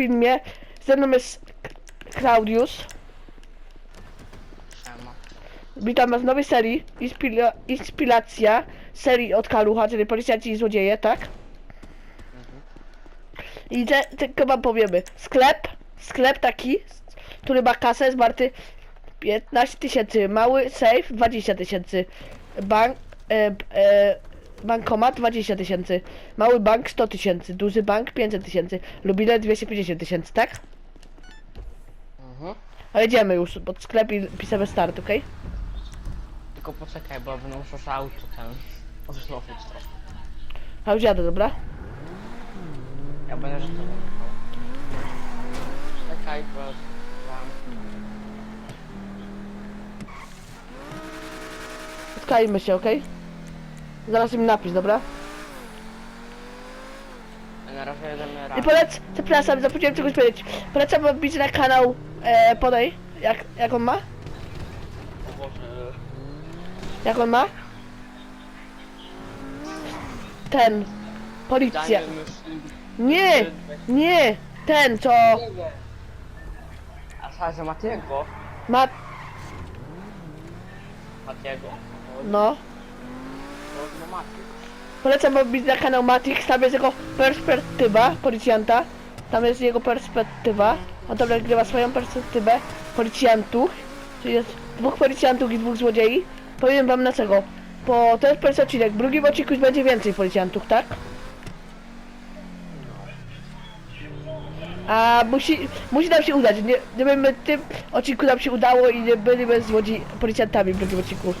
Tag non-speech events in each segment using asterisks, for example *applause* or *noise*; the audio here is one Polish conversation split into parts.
filmie. Ze mną jest Klaudius. Siema. Witam was w nowej serii. Inspira inspiracja serii od Kalucha, czyli policjanci i złodzieje, tak? I te, tylko wam powiemy. Sklep, sklep taki, który ma kasę, jest warty 15 tysięcy. Mały safe 20 tysięcy. Bank, e, e, bankomat 20 tysięcy. Mały bank 100 tysięcy. Duży bank 500 tysięcy. Lubile 250 tysięcy, tak? Mhm. A jedziemy już pod sklep i pisamy start, okej? Tylko poczekaj, bo będę musiał że auto ten odnowić to. A już jadę, dobra? Ja będę że to. Czekaj, bo mam. Spotkajmy się, okej? Zaraz im napis, dobra? Na razie jedziemy I polec, przepraszam, zapomniałem czegoś powiedzieć. Polecam wam bić na kanał e, podaj. Jak, jak on ma? O Boże. Jak on ma? Ten. Policja. Daniel. Nie! Nie! Ten, co A że Matiego. ma... Matiego. No. Polecam wam bić na kanał Matix, tam jest jego perspektywa policjanta. Tam jest jego perspektywa. On tam nagrywa swoją perspektywę policjantów. Czyli jest dwóch policjantów i dwóch złodziei. Powiem wam dlaczego. Bo to jest pierwszy odcinek. W drugim odcinku już będzie więcej policjantów, tak? A musi, musi nam się udać. Nie, gdyby tym odcinku nam się udało i nie byliby złodzi policjantami w drugim odcinku.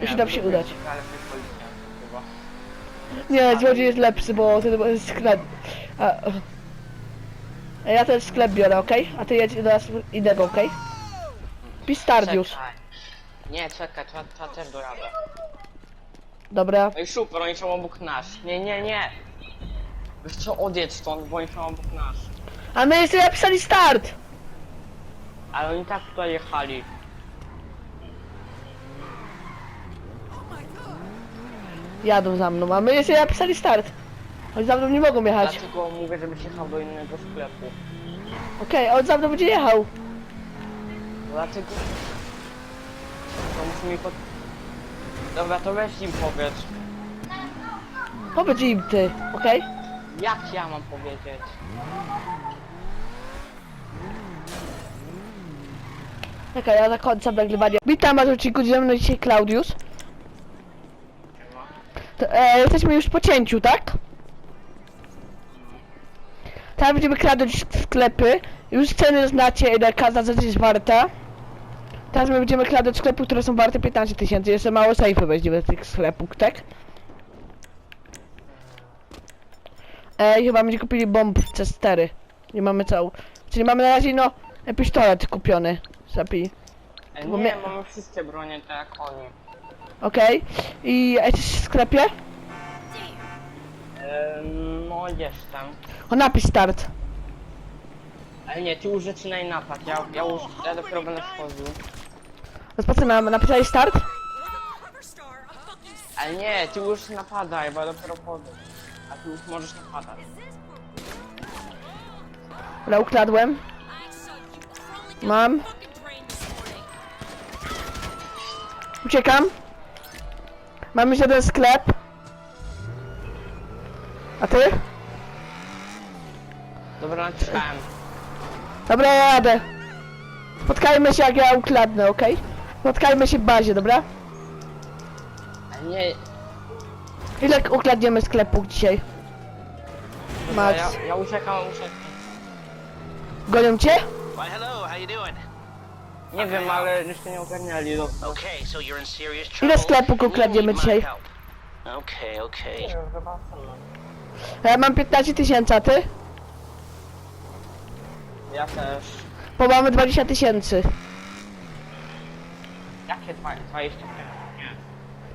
Musi nam się udać. Ale to jest policjant chyba. Nie, złodziej jest lepszy, bo ten jest sklep. A, a ja ten sklep biorę, okej? A ty jedź do nas innego, okej? Pistardius. Czekaj. Nie, czekaj, trzeba, trzeba też dojadę. Dobra. No i super, oni są obok nas. Nie, nie, nie. Wiesz co, odjedź stąd, bo oni są obok nas. A my jeszcze napisali start! Ale oni tak tutaj jechali. Jadą za mną, a my jeszcze napisali start. Oni za mną nie mogą jechać. Dlatego mówię, żebyś jechał do innego sklepu. Okej, on za mną będzie jechał. Dlatego... To musi mi pod... Dobra, to weź im powiedz. Powiedz im ty, okej? Jak ja mam powiedzieć? Czekaj, ja zakończę nagrywanie. Witam w odcinku, ze mną dzisiaj Klaudius. To, e, jesteśmy już po cięciu, tak? Teraz będziemy kradać sklepy. Już ceny znacie, ile każda rzecz jest warta. Teraz my będziemy kradać sklepy, które są warte 15 tysięcy. Jeszcze małe sejfy weźmiemy z tych sklepów, tak? E, chyba będzie kupili bomb C4. Nie mamy całą. Czyli mamy na razie, no, pistolet kupiony. Zapi. E, nie, mamy wszystkie bronie tak jak oni. Okej. I a jesteś w sklepie? E, no jestem. O, napis start. Ale nie, ty już zaczynaj napad, ja, ja już, ja dopiero będę wchodził. Rozpoczynamy. Napisali start? Ale nie, ty już napadaj, bo ja dopiero wchodzę. A ty już możesz napadać. Dobra, ukradłem. Mam. Uciekam. Mam już jeden sklep. A ty? Dobra, naciskałem. Dobra, ja jadę. Spotkajmy się jak ja ukradnę, okej? Spotkajmy się w bazie, dobra? Ale nie, Ile ukradniemy sklepów dzisiaj? dobra, Max. ja, ja uciekam, uciekam. Gonią cię? Why, hello, how you doing? Nie wiem, ale jeszcze nie ogarniali do Okay, so you're in serious trouble. Ile sklepów ukradniemy You need my dzisiaj? help. Okay, okay. Ja mam 15 tysięcy, a ty? Ja też. Bo mamy 20 tysięcy. Jakie dwa- 20?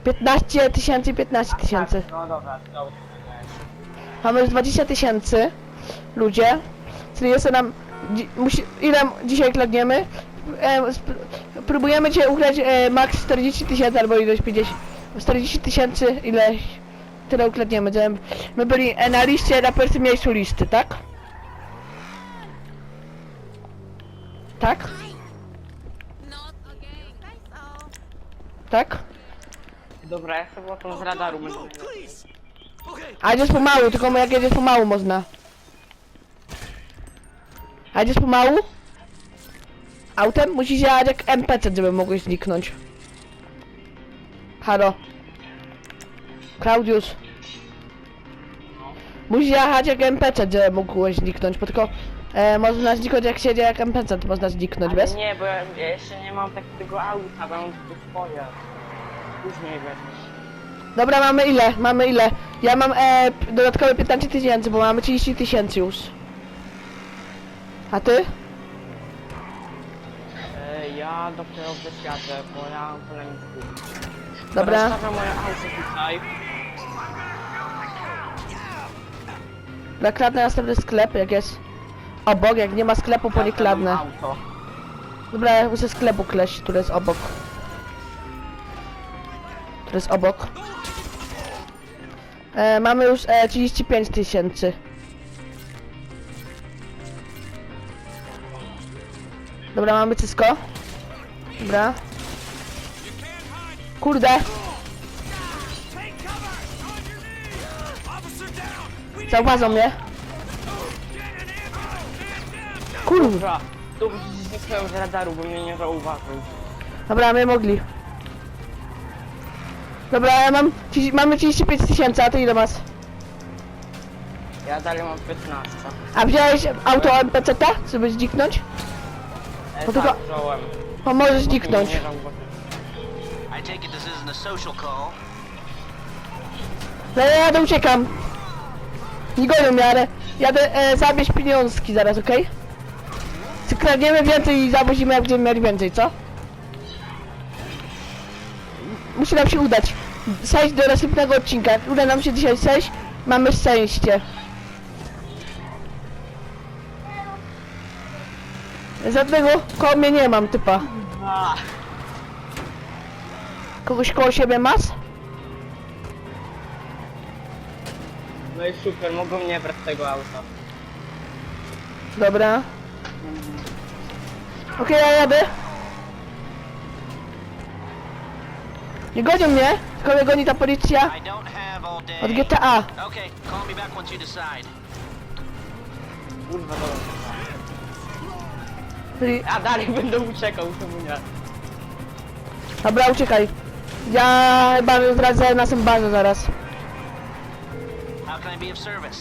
15 tysięcy, 15 tysięcy. No dobra, dobra. Mamy już 20 tysięcy ludzie, czyli jeszcze nam, dzi- musi, ile dzisiaj kradniemy? E, sp- próbujemy dzisiaj ukraść e, max 40 tysięcy albo ilość 50, 40 tysięcy ileś tyle ukradniemy. że My byli e, na liście, na pierwszym miejscu listy, tak? Tak? Tak? Dobra, ja sobie tą z radaru będę. A jedziesz pomału, tylko jak jedziesz pomału można. A jedziesz pomału? Autem? Musisz jechać jak NPC, żeby mogłeś zniknąć. Halo. Klaudius. Musisz jechać jak NPC, żeby mógłeś zniknąć, bo tylko e, można zniknąć jak siedzie jak NPC, to można zniknąć, wiesz? nie, bo ja, ja jeszcze nie mam takiego auta, bo mam tylko swoje. Później weźmiesz. Dobra, mamy ile? Mamy ile? Ja mam e, dodatkowe 15 tysięcy, bo mamy 30 tysięcy już. A ty? Ja dopiero wysiadę, bo ja mam polemiki. Dobra. Stawiam moje auto tutaj. Ja kradnę następny sklep, jak jest obok, jak nie ma sklepu, to nie kradnę. auto. Dobra, ja muszę sklepu kleść, który jest obok. Który jest obok. E, mamy już e, 35 tysięcy. Dobra, mamy wszystko. Dobra. Kurde. Zauważą mnie. Kurde. Dobra, tu zniknąłem z radaru, bo mnie nie zauważył. Dobra, my mogli. Dobra, ja mam, mamy 35 tysięcy, a ty ile masz? Ja dalej mam 15. A wziąłeś auto MPC-ta, żeby zniknąć? E, No tylko- tak, wziąłem. Mnie zniknąć. nie zauważył. I take it this isn't a social call. No ja jadę, uciekam. Nie gonią mnie, ale jadę e, zawieźć pieniążki zaraz, okej? Okay? Kradniemy więcej i zawozimy jak będziemy mieli więcej, co? Musi nam się udać. Zejść do następnego odcinka. Uda nam się dzisiaj zejść. Mamy szczęście. Żadnego koło mnie nie mam, typa. A, Kogoś koło siebie masz? No i super, mogą nie brać tego auta. Dobra. Okej, ja jadę. Nie gonią mnie, tylko mnie goni ta policja I don't have all day. od GTA. Okay, call me back once you decide. Kurwa, dobra. Czyli- A dalej *laughs* będę uciekał, czemu nie? Dobra, uciekaj. Ja chyba zdradzę naszą bazę zaraz. How can I be of service?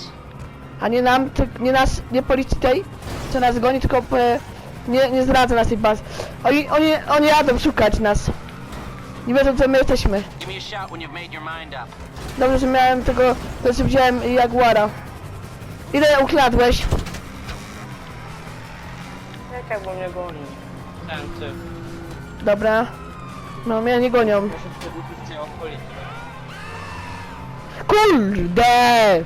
A nie nam, ty, nie nas, nie policji tej, co nas goni, tylko e, nie, nie zdradzę naszej bazy. Oni, oni, oni jadą szukać nas. Nie wiedzą, co my jesteśmy. Give me a shout when you've made your mind up. Dobrze, że miałem tego, to że wziąłem Jaguara. Ile ukradłeś? Czekaj, bo mnie goni. Ten ty. Dobra. No, mnie nie gonią. Muszę okolicy. Kurde!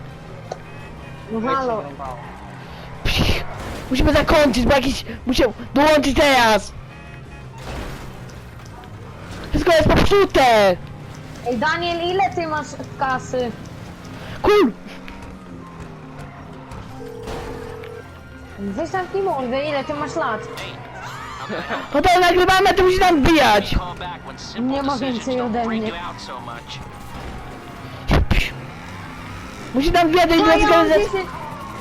No halo. Psich. Musimy zakończyć, bo jakiś musiał dołączyć teraz! Wszystko jest popsute! Ej Daniel, ile ty masz kasy? Kur... Weź tam mordę, ile ty masz lat? No to nagrywamy, to musi nam wbijać! Call back when simple Nie ma więcej ode mnie. you out so much. Musi nam wbijać, To imprezę, ja mam kiedy... 10,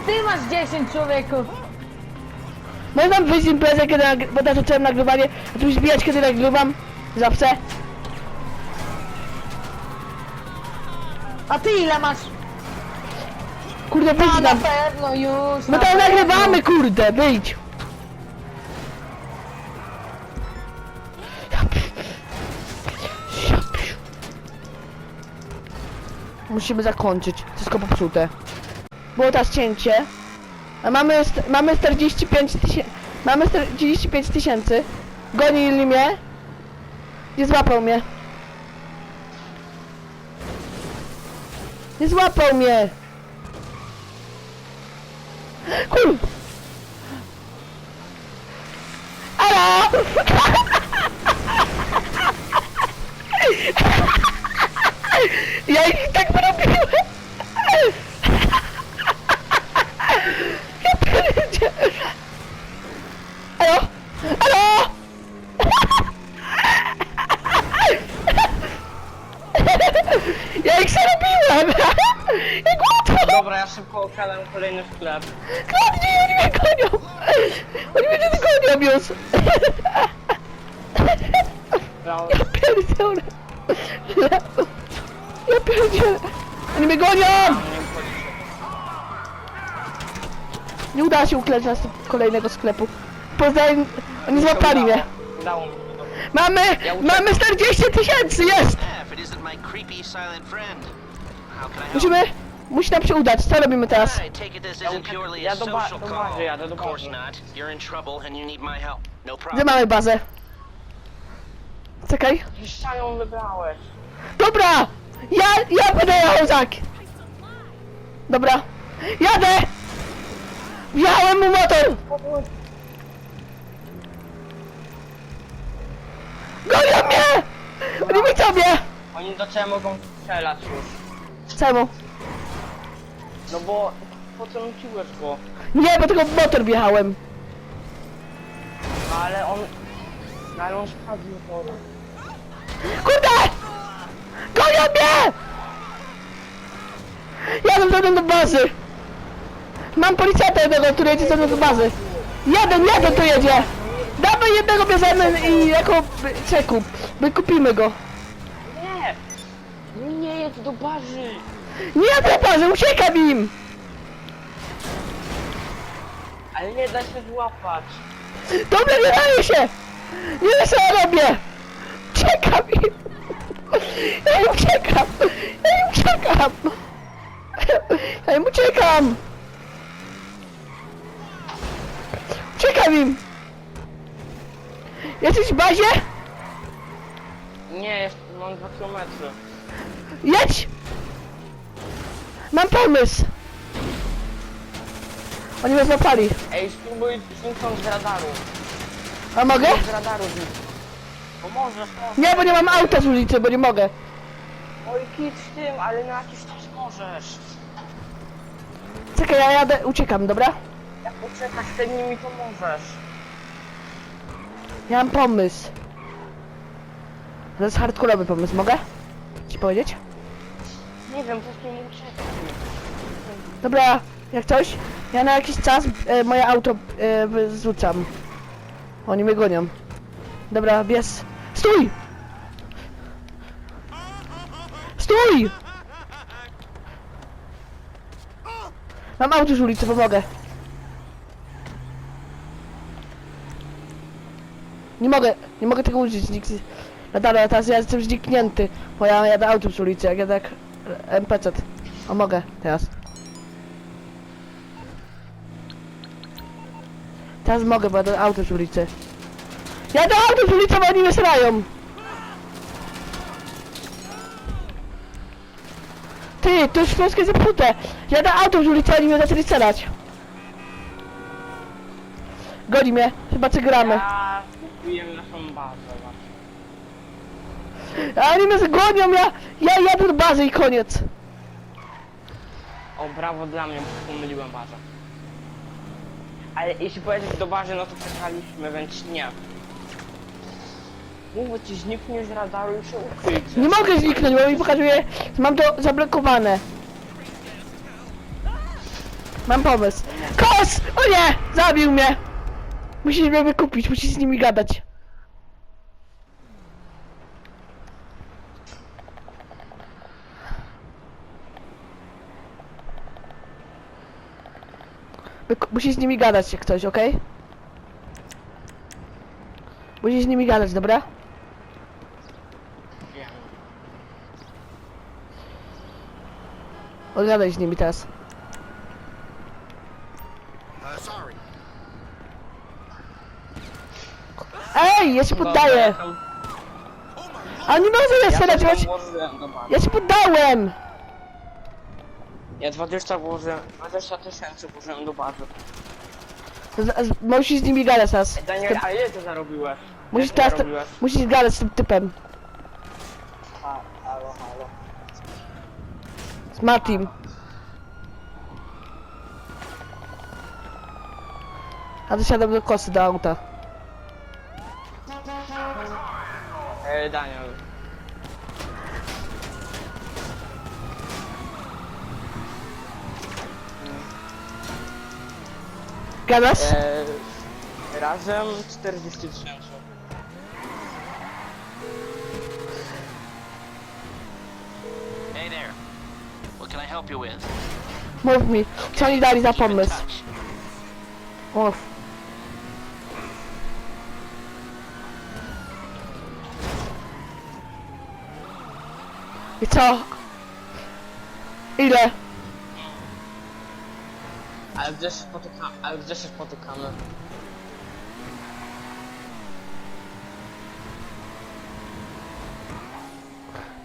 ty masz 10 człowieku. Można wyjść z imprezę, kiedy nagry... bo teraz zacząłem nagrywanie, a tu zbijać, kiedy nagrywam. Zawsze. A ty ile masz? Kurde, wyjdź A na nam. pewno już. No na to pewno. nagrywamy, kurde, wyjdź. Musimy zakończyć. Wszystko popsute. Było teraz cięcie. A mamy, st- mamy 45 tysięcy. Mamy 45 tysięcy. Gonili mnie. Nie złapał mnie. Nie złapał mnie. Kur... Alo! Ja ich tak zrobiłem! ja szybko okradam kolejny sklep. Kradnij, oni mnie gonią! Oni mnie nie gonią już! Ja pierdzielę! Ja pierdzielę! Oni mnie gonią! Nie udało się ukleć nas do kolejnego sklepu. Poznaję... Oni złapali mnie. Udało mi się. Mamy! Mamy 40 tysięcy, jest! Musimy... Musi nam się udać. Co robimy teraz? This Ja isn't purely ja a do ba- social do call. bazy jadę, do Of course bazy. not. You're in trouble and you need my help. No Gdzie problem. mamy bazę? Czekaj. Jeszcze ją wybrałeś. Dobra! Ja, ja będę jechał tak! Dobra. Jadę! Wjechałem mu motor! Gonią mnie! Oni mi tobie! Oni do ciebie mogą strzelać już. Czemu? No bo po co nuciłeś go? Nie, bo tylko w motor wjechałem. Ale on... No ale on spadł z. Kurde! Gonią mnie! Jadę ze mną do bazy. Mam policjanta jednego, który jedzie ze mną do bazy. Jeden, jeden tu jedzie. Dawaj jednego bierzemy i jako czeku. My kupimy go. Nie! Nie jedź do bazy! Nie do bazy, uciekam im! Ale nie da się złapać. Dobra, nie daje się! Nie wiem co ja robię! Uciekam im! Ja im uciekam! Ja im uciekam! Ja im uciekam! Uciekam im! Jesteś w bazie? Nie, jeszcze mam dwa kilometry. Jedź! Mam pomysł! Oni mnie złapali. Ej, spróbuj zniknąć z radaru. A mogę? Z radaru zniknąć. Pomożesz, no. Nie, bo nie mam auta z ulicy, bo nie mogę. Oj, kit z tym, ale na jakiś czas możesz. Czekaj, ja jadę, uciekam, dobra? Jak poczekasz przed nimi, to możesz. Ja mam pomysł. To jest hardkorowy pomysł, mogę? Ci powiedzieć? Nie wiem, po prostu nie uciekaj. Dobra, jak coś, ja na jakiś czas e, moje auto e. Oni mnie gonią. Dobra, bies. Stój! Stój! Mam auto z ulicy, pomogę. Nie mogę, nie mogę tego użyć, nikt... Nadal, ja teraz ja jestem zniknięty, bo ja jadę autem z ulicy, jak jadę jak e, NPC. O, mogę teraz. Teraz mogę, bo jadę autem z ulicy. Jadę autem z ulicy, bo oni mnie srają. Ty, to już wszystko jest zepsute. Jadę autem z ulicy, a oni mnie zaczęli strzelać. Goni mnie, chyba czy gramy. Ja kupiłem naszą bazę. właśnie. A oni mnie gonią, ja, ja jadę do bazy i koniec. O, brawo dla mnie, bo pomyliłem bazę. Ale jeśli pojedziesz do bazy, no to przegraliśmy, więc nie. Mówię ci, znikniesz z radaru i się ukryjcie. Nie mogę zniknąć, bo mi pokazuje, mam to zablokowane. Mam pomysł. Kos! O nie! Zabił mnie! Musisz mnie wykupić, musisz z nimi gadać. Wyku- Musisz z nimi gadać jak ktoś, okej? Musisz z nimi gadać, dobra? Wiem. Odgadaj z nimi teraz. Ej, ja się poddaję! A nie może Ja strzelać, ja, włożyłem do bazy. ja się poddałem! Ja 20 włożyłem, 20 tysięcy włożyłem do bazy. Z, z, musisz z nimi gadać teraz. Ej, Daniel, a ile ty zarobiłeś? Musisz Ile ty teraz, zarobiłeś? musisz gadać z tym typem. Ha- Halo, halo. Z Martim. A dosiadam do kosy, do auta. Ej, Daniel. Gadasz? E, razem 40 tysięcy. Hey there. What can I help you with? Mów mi, co oni dali za Keep in pomysł? touch. Mów. I co? Ile? Ale gdzie się spotykamy? Ale gdzie się spotykamy?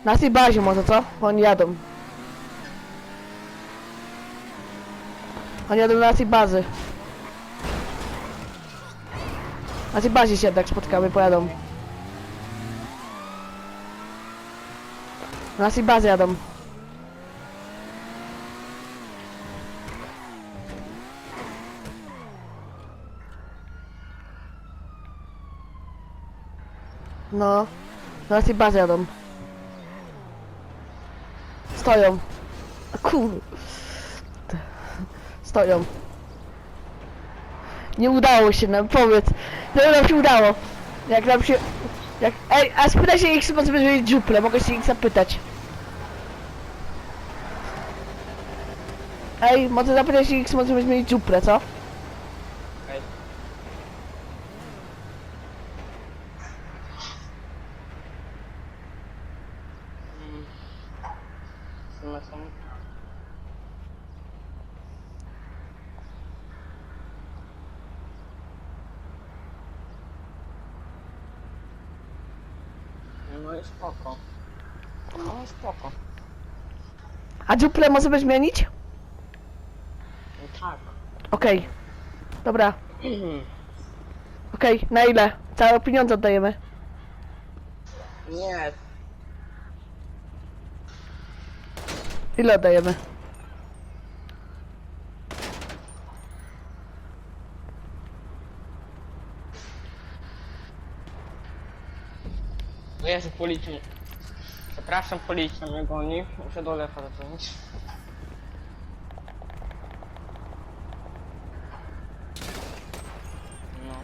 Na tej bazie może, co? Oni jadą. Oni jadą na tej bazy. Na tej bazie się jednak spotkamy, pojadą. Na tej bazie jadą. No, na tej bazie jadą. Stoją. Kur... Stoją. Nie udało się nam, powiedz. No nam się udało. Jak nam się... Jak... Ej, a spytaj się X, może będzie dziuple, mogę się X zapytać. Ej, może zapytać się X, może będzie mieć dziuple, co? Okej. Mm. W sumie są... No i spoko. No spoko. A dziuple możemy zmienić? No tak. Okej. Dobra. *clears throat* Okej, na ile? Całe pieniądze oddajemy. Nie, Ile oddajemy? No policja. Przepraszam, policja mnie goni. Muszę do lewa zadzwonić. No.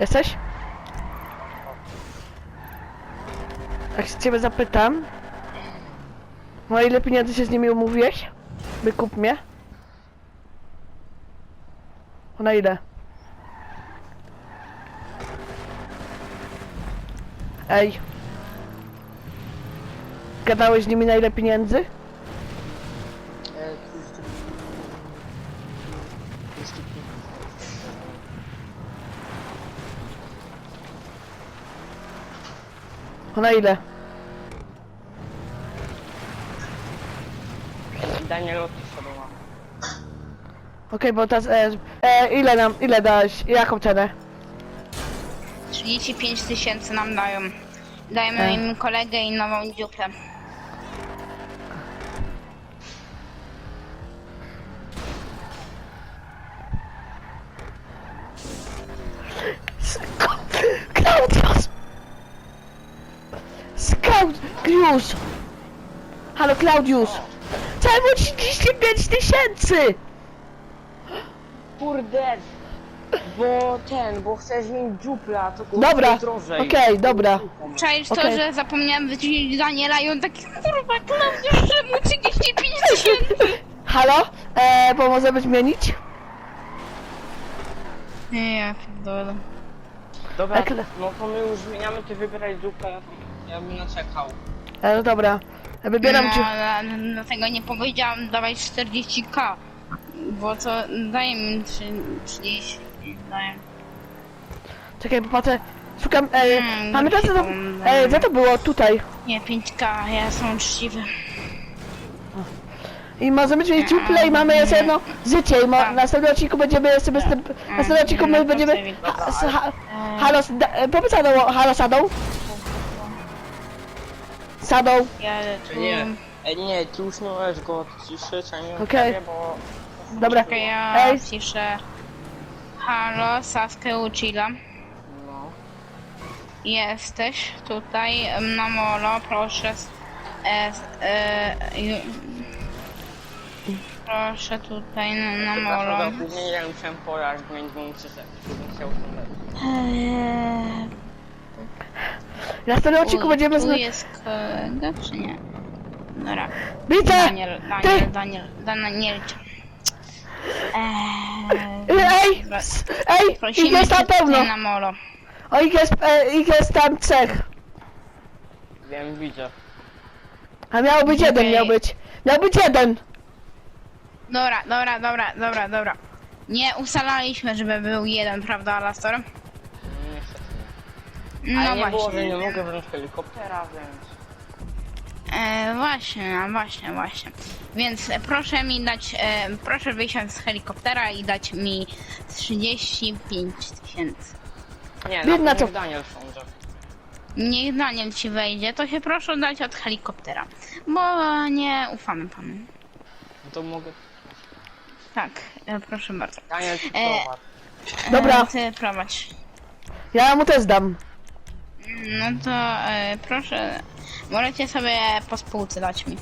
Jesteś? Jak się ciebie zapytam, no ile pieniędzy się z nimi umówiłeś? Wykup mnie. O na ile? Ej. Gadałeś z nimi na ile pieniędzy? 200. 250. O na ile? Daniel odpisał. Okej, bo teraz, e, e, ile nam, ile dałeś, jaką cenę? 35 tysięcy nam dają. Dajemy E. im kolegę i nową dziuplę. Klaudius! Scout! Klaudius! Halo, Klaudius! Czemu ci 35 tysięcy? Kurde! Bo ten, bo chcę zmienić dziupla, to kurwa Dobra, drożej. okej, dobra. Czaisz to, Okej. że zapomniałam wyciągnąć Daniela i on taki kurwa Klaudiusz, czemu 35 tysięcy? *laughs* Halo? E, pomożemy zmienić? Nie, ja pierdolę. Dobra, no to my już zmieniamy, ty wybieraj dziupla, ja, ja bym naczekał. E, no dobra. Wybieram no, ci... ale dlatego nie powiedziałam dawać 40k. Bo to daje mi 3 30. Daje. Czekaj, popatrzę. Szukam... E, Hmm, pamiętasz co to... dobra. E, co to było tutaj? Nie, 5k, ja jestem uczciwy. I możemy mieć dziuple i mamy jeszcze jedno życie i mo- Tak. na następnym odcinku będziemy występ... Na następnym odcinku my no będziemy... sobie- Ha, ha, halo, s- da- e, powiedz halo Sadą? Sadą, Ja tu... Nie, e, nie, ty już nie możesz go odciszyć, ani Okej. okay. bo... dobra. Czekaj, ja Ej. piszę. Halo, Saskę Uchila. No. jesteś tutaj na molo, proszę. s- E, s- e, ju- proszę tutaj na, na molo. Za ja musiałem Eee, W następnym odcinku będziemy tu zna... jest kolega, czy nie? Dobra. Widzę! Daniel, Daniel, Ty! Daniel, Daniel. Eee, Ej! S- Ej! Ich prosimy jest na pewno! tutaj na molo. O, ich jest, e, ich jest tam trzech. Wiem, widzę. A miał być jeden, Okej. miał być. Miał być jeden! Dobra, dobra, dobra, dobra, dobra. Nie ustalaliśmy, żeby był jeden, prawda, Alastor? No, nie. No Ale nie było, że właśnie. nie mogę wziąć helikoptera, więc... E, właśnie, no właśnie, właśnie. Więc e, proszę mi dać, e, proszę wysiąść z helikoptera i dać mi 35 tysięcy. Nie, Biedna na to- to Daniel sądzę. Niech Daniel ci wejdzie, to się proszę dać od helikoptera, bo nie ufamy panu. No to mogę... Tak, e, proszę bardzo. Daniel, ci E. Dobra. E, ty prowadź. Ja mu też dam. No to e, proszę, możecie sobie po spółce dać mi.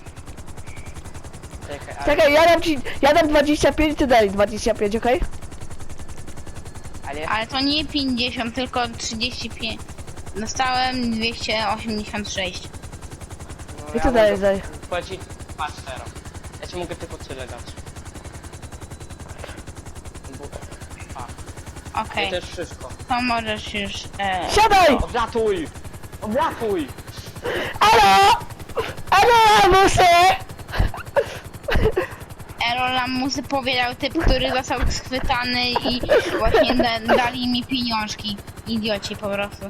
Czekaj, ale, Czekaj, ja dam ci, ja dam 25, ty daj 25, okej? ale Ale to nie 50, tylko 35. Dostałem 286. no, I co dalej, dalej? Płaci... Patrz teraz. Ja ci mogę tylko tyle dać. Bo... A, Okej, okay. też wszystko. to możesz już. E, Siadaj! Oblatuj! Oblatuj! Alo! Alo, musy! Elo Lamusy powiedział typ, który został schwytany i właśnie da, dali mi pieniążki. Idioci po prostu.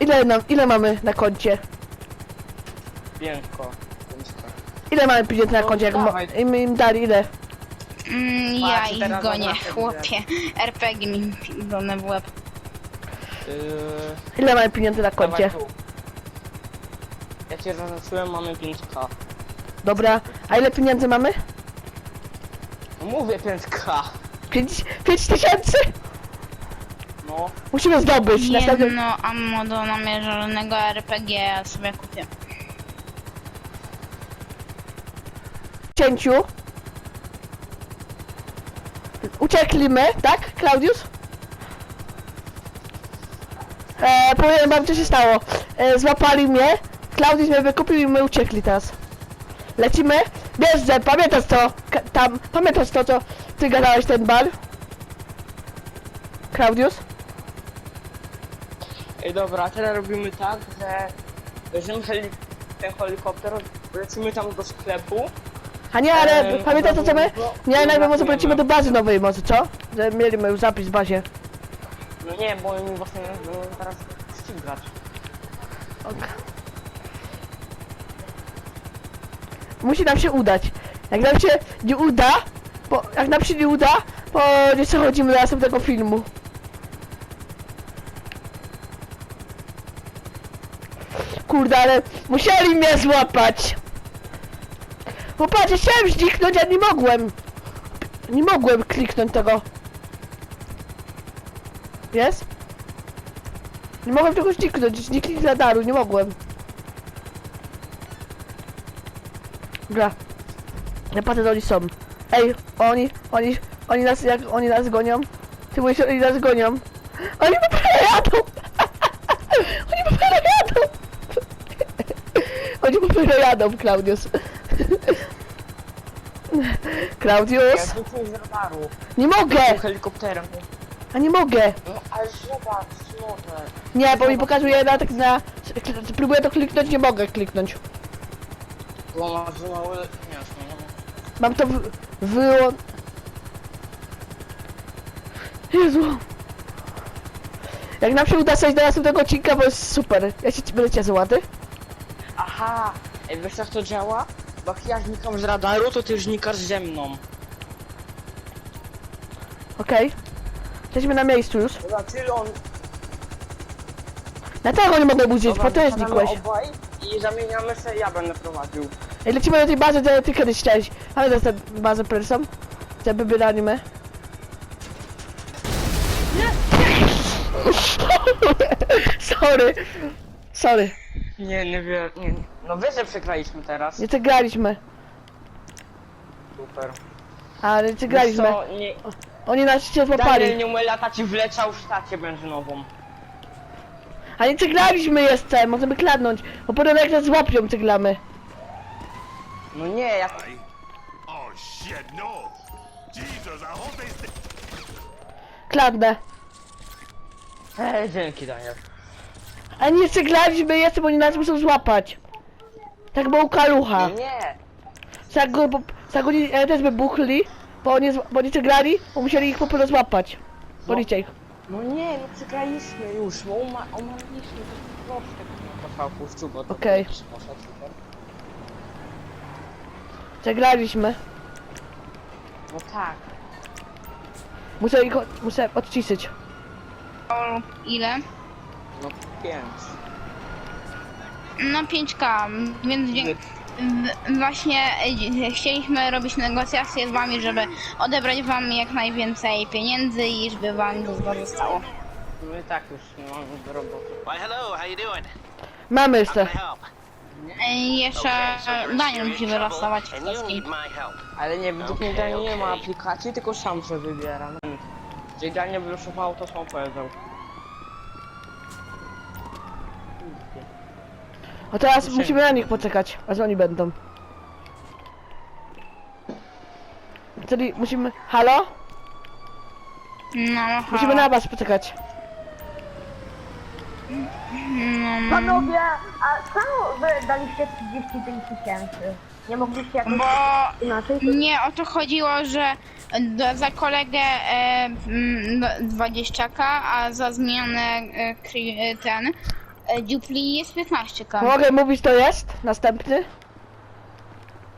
Ile, nam, ile mamy na koncie? Piękko. Piękko. Ile mamy pieniędzy na No, koncie? Jak mo- dawaj. im, im dali ile? Mm, ja Patrz, ich teraz gonię, chłopie. RPG mi pierdolone w łeb. Yy, Ile mamy pieniędzy na koncie? dawaj tu. Ja cię zaznaczyłem, mamy 5k. Dobra, a ile pieniędzy mamy? No mówię 5k. 5, 5 tysięcy? No. Musimy zdobyć. Następnym... Jedno ammo do namierzonego RPG ja sobie kupię. cięciu. Uciekliśmy, tak, Klaudius? E, powiem wam, co się stało. E, złapali mnie, Klaudius mnie wykupił i my uciekli teraz. Lecimy. Wiesz, że pamiętasz to, tam, pamiętasz to, co ty gadałeś ten bar? Klaudius? Ej dobra, teraz robimy tak, że weźmiemy heli ten helikopter, lecimy tam do sklepu. A nie, ale Eee, pamiętasz to, co my? Nie, najpierw może polecimy do bazy nowej może, co? Że mieliśmy już zapis w bazie. No nie, bo oni właśnie będą teraz ścigać. Musi nam się udać. Jak nam się nie uda, bo jak nam się nie uda, to nie przechodzimy do następnego filmu. Kurde, ale musieli mnie złapać. Bo patrz, ja chciałem zniknąć, a nie mogłem. Nie mogłem kliknąć tego. Jest? Nie mogłem tego zniknąć, nie kliknę daru, nie mogłem. Dobra. Ja patrzę, że oni są. Ej, oni, oni, oni nas, jak oni nas gonią. Ty mówisz, oni nas gonią. Oni popierają jadą! *laughs* Oni popierają jadą! *laughs* Oni popierają jadą, Klaudius. *laughs* *laughs* Klaudius, zwróciłem z radaru. nie mogę! Helikopterem. A nie mogę! No ale zobacz, może. Nie, bo mi pokazuje na tak na... Próbuję to kliknąć, nie mogę kliknąć. Bo masz małe miasto. Mam to w... wyłą... Jezu. Jak nam się uda przejść do następnego odcinka, bo jest super. Ja się będę cię złaty. Aha! Ej, wiesz jak to działa? Bo jak ja znikam z radaru, to ty już znikasz ze mną. Okej. Jesteśmy na miejscu już. Dobra, ty on... Dlatego nie mogę budzić, Dobra, bo ty wysiadamy znikłeś. obaj i zamieniamy się, ja będę prowadził. Ej, lecimy do tej bazy, gdzie ty kiedyś chciałeś. Ale tę bazę Persą. Gdzie by byli anime. *laughs* Sorry. Sorry. Nie, nie wiem, nie, nie. No wiesz, że przegraliśmy teraz. Nie przegraliśmy. Super. Ale nie Wiesz przegraliśmy. co, nie, Oni nas się Daniel złapali. nie umie latać i wleciał w stację benzynową. A nie przegraliśmy jeszcze. Możemy kladnąć. Bo potem jak nas złapią, przegramy. No nie, ja... Oh shit, no. Jesus, I hope they stay. Kladnę. Ej, dzięki Daniel. A nie przegraliśmy jeszcze, bo oni nas muszą złapać. Tak było u kalucha. Nie, nie. Tak go, bo, tak oni e, też wybuchli, bo oni, zła- bo oni przegrali, bo musieli ich po prostu złapać. Policja ich. No nie, no przegraliśmy już, bo uma. To proszę, tak to puszczu, bo to Okej. też poszedł super. Przegraliśmy. No tak. Muszę ich, od- muszę odciszyć. O, ile? No pięć. No 5k, więc w- właśnie e, chcieliśmy robić negocjacje z wami, żeby odebrać wam jak najwięcej pieniędzy i żeby wam dużo zostało. My tak już nie mamy do roboty. Why, hello, how you doing? Mamy How can jeszcze. I help? E, Jeszcze Daniel musi wylosować and you wszystkim. need my help. Ale nie, według mnie Okej, Daniel nie ma okej. aplikacji, tylko sam sobie wybiera. No. Jeżeli Daniel wylosował, to sam powiedział. A teraz Musimy. musimy na nich poczekać, aż oni będą. Czyli musimy... Halo? No, Musimy na was poczekać. no, Panowie, a czemu wy daliście 35 tysięcy? Nie mogliście jakoś bo inaczej? nie o to chodziło, że do, za kolegę e, mm, do- 20k, a za zmianę e, kri- e, ten e, dupli jest 15k. Mogę mówić to jest? Następny?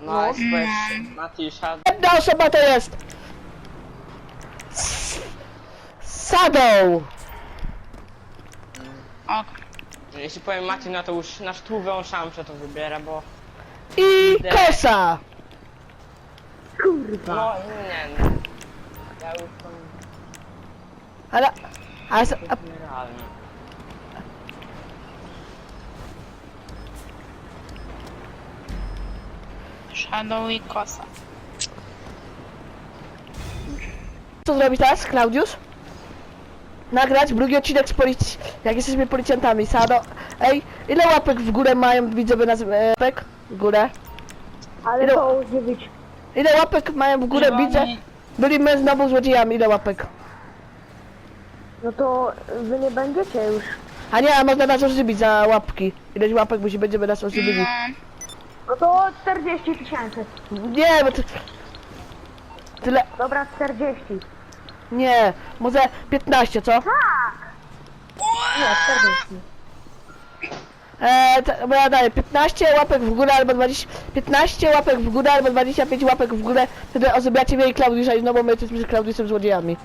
No, no. weź Matisza. Jedna osoba to jest! S- Sadą! Ok. Jeśli powiem Maciej, no to już na stówę szansę to wybiera, bo... I kosa! No nie, no. Ja już tam... Ale... A, s- a, Nierealnie. Shadow i kosa. co zrobić teraz, Klaudiusz? Nagrać drugi odcinek z policji... Jak jesteśmy policjantami, Sado... Ej, ile łapek w górę mają widzowie nas... E, łapek w górę? Ale Ile- to dziewięć. Ile łapek mają w górę, widzę? Byliśmy znowu złodziejami, ile łapek? No to wy nie będziecie już. A nie, a można nas ożywić za łapki. Ileś łapek musi będziemy nas ożywili. No, No to 40 tysięcy. Nie, bo to... Tyle... Dobra, 40. Nie, może 15, co? Nie, 40. Eee, to, bo ja daję 15 łapek w górę albo 20... 15 łapek w górę albo 25 łapek w górę. Wtedy ozybiacie mnie i Klaudiusza i znowu my jesteśmy z Klaudiusem złodziejami.